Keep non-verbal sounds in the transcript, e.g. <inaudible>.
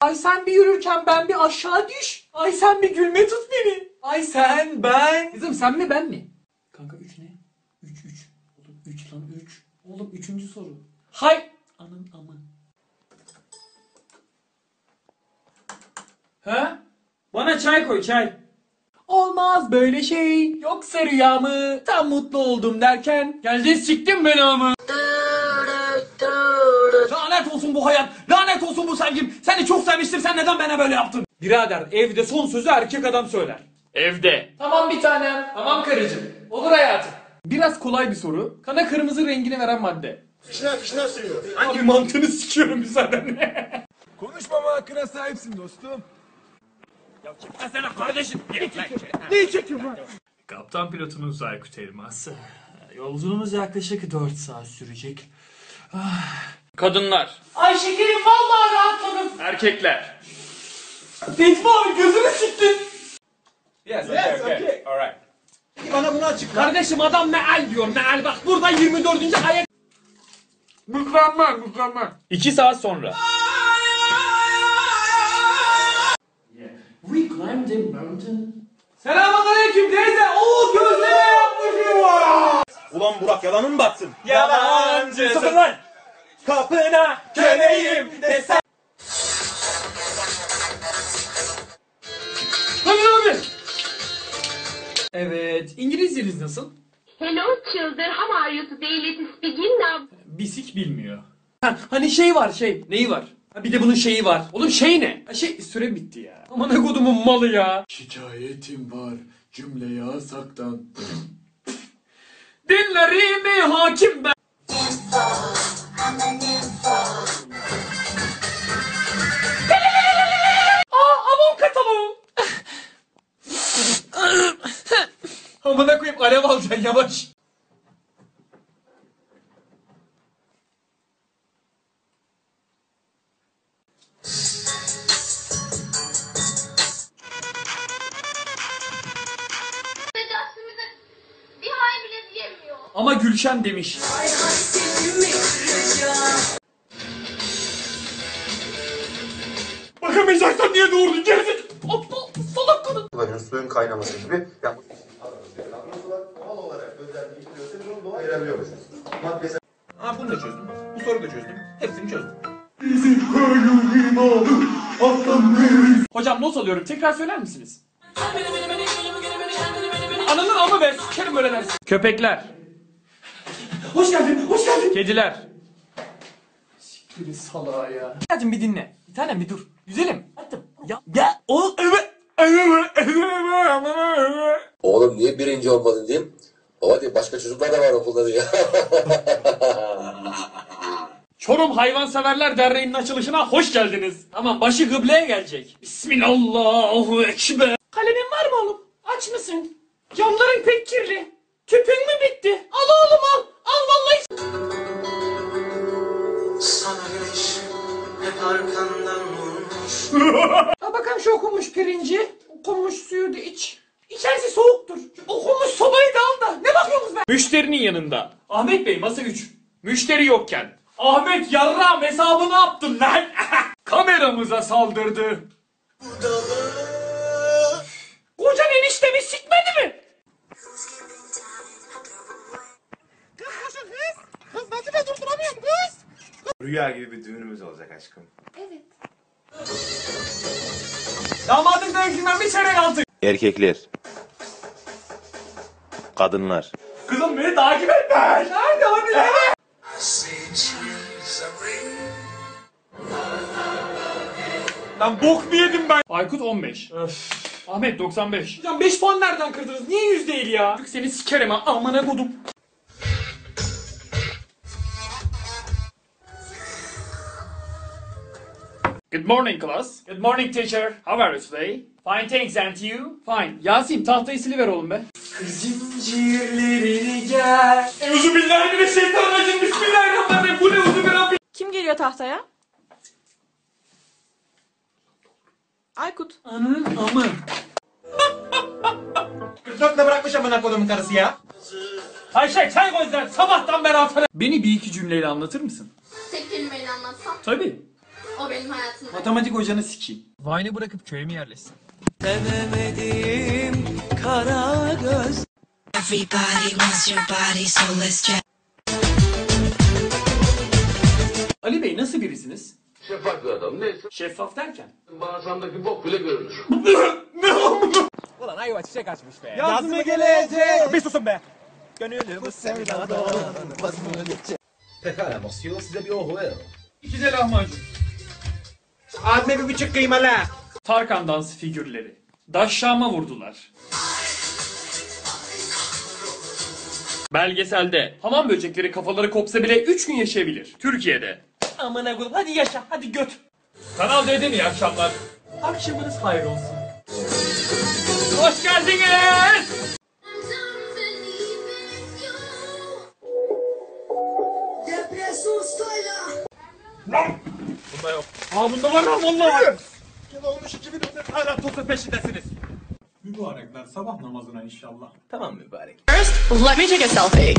Ay sen bir yürürken ben bir aşağı düş. Ay sen bir gülme tut beni. Ay sen ben. Kızım sen mi ben mi? Kanka 3 ne? 3 3. Oğlum 3 lan 3. Oğlum 3. soru. Hay. Anam aman. Ha? Bana çay koy çay. Olmaz böyle şey. Yoksa rüya mı? Tam mutlu oldum derken. Geldin siktin beni ama. Lanet olsun bu hayat. Lanet olsun bu sevgim. Seni çok sevmiştim. Sen neden bana böyle yaptın? Birader evde son sözü erkek adam söyler. Evde. Tamam bir tanem. Tamam karıcığım. Olur hayatım. Biraz kolay bir soru. Kana kırmızı rengini veren madde. Fişne fişne suyu. Abi mantığını sikiyorum müsaadenle. Konuşmama hakkına sahipsin dostum. Kaptan pilotunuz Aykut Elmas. Yolculuğumuz yaklaşık 4 saat sürecek. Kadınlar. Ay şekerim vallahi rahatladım. Erkekler. Necmi abi gözünü siktin. Yes, okay, okay. Alright. Bana bunu açıkla. Kardeşim adam meal diyor meal bak burada 24. ayet. Mükemmel mükemmel. 2 saat sonra. We climbed a mountain. Selamünaleyküm teyze. Oo gözleme yapmışım var. Ulan Burak yalanın batsın. Yalancı. Sıfır lan. Kapına köleyim abi. Evet. İngilizceniz nasıl? Hello children, how are you today? Let's begin now. Bisik bilmiyor. Ha, hani şey var şey. Neyi var? Ha, bir de bunun şeyi var. Oğlum şey ne? Ha, şey süre bitti ya. Aman ne kodumun malı ya. Şikayetim var. Cümle yasaktan. Dinlerimi Amına koyayım alev alacaksın yavaş. Dersimize bir hay bile diyemiyor. Ama Gülşen demiş. Bakamayacaksan niye doğurdun gerizekalı? Aptal salak kadın. suyun kaynaması gibi. Yani ayırabiliyormuşuz. Maddesel Ha bunu da çözdüm. Bu soruyu da çözdüm. Hepsini çözdüm. Hocam not alıyorum. Tekrar söyler misiniz? Ananın amı be. Sikerim böyle dersin. Köpekler. Hoş geldin. Hoş geldin. Kediler. Siktir salağa ya. Hadi bir dinle. Bir tanem bir dur. Güzelim. Hadi. Ya. Ya. O. Evet. Oğlum niye birinci olmadın diyeyim. Baba diyor başka çocuklar da var okulda diyor. <laughs> Çorum Hayvanseverler Derneği'nin açılışına hoş geldiniz. Tamam başı kıbleye gelecek. Bismillahü ekber. Kalemin var mı oğlum? Aç mısın? Camların pek kirli. Tüpün mü bitti? Al oğlum al. Al vallahi. Sana güneş hep arkandan vurmuş <laughs> Ha bakalım şu okunmuş pirinci. Okunmuş suyu da iç. İçerisi soğuktur. Şu okunmuş sobayı da al da. Ne bakıyorsunuz be? Müşterinin yanında. Ahmet Bey masa 3. Müşteri yokken. Ahmet yarram hesabı ne yaptın lan? <laughs> Kameramıza saldırdı. Kocan eniştemi sikmedi mi? Rüya gibi bir düğünümüz olacak aşkım. Damadın dövüşünden bir çeyrek altın. Erkekler. Kadınlar. Kızım beni takip etme. Nerede hadi nerede? Lan bok mu yedim ben? Aykut 15. Öf. Ahmet 95. Hocam 5 puan nereden kırdınız? Niye 100 değil ya? Çünkü seni sikerim ha. Amına kodum. Good morning class. Good morning teacher. How are you today? Fine thanks and you? Fine. Yasin tahtayı siliver oğlum be. Zincirlerini gel. Euzubillahimineşşeytanirracim. Bismillahirrahmanirrahim. Bu ne uzun. Kim geliyor tahtaya? Aykut. Ananın amı. 44'le bırakmış amına kodumun karısı ya. Ayşe çay gözler sabahtan beri aferin. Beni bir iki cümleyle anlatır mısın? Tek kelimeyle anlatsam Tabii. o benim hayatımda Matematik hocanı sikeyim. Vine'ı bırakıp köye mi yerleşsin? Everybody wants your body, so let's try. Ali Bey nasıl birisiniz? Şeffaf bir adam. Neyse Şeffaf derken? bağırsamdaki bok bile görünür. Pekala Monsieur, size bir ohu verelim. İki de lahmacun. Abime bir buçuk kıymalı. Tarkan dans figürleri. Daşşama vurdular. Belgeselde hamam böcekleri kafaları kopsa bile 3 gün yaşayabilir. Türkiye'de. Amına koyayım hadi yaşa hadi göt. Kanal D'den iyi akşamlar. Akşamınız hayır olsun. Hoş geldiniz. Bunda yok. Aa bunda var lan vallahi. Yıl olmuş 2014 hala tosa peşindesiniz. Mübarekler sabah namazına inşallah. Tamam mübarek. First, let me take a selfie.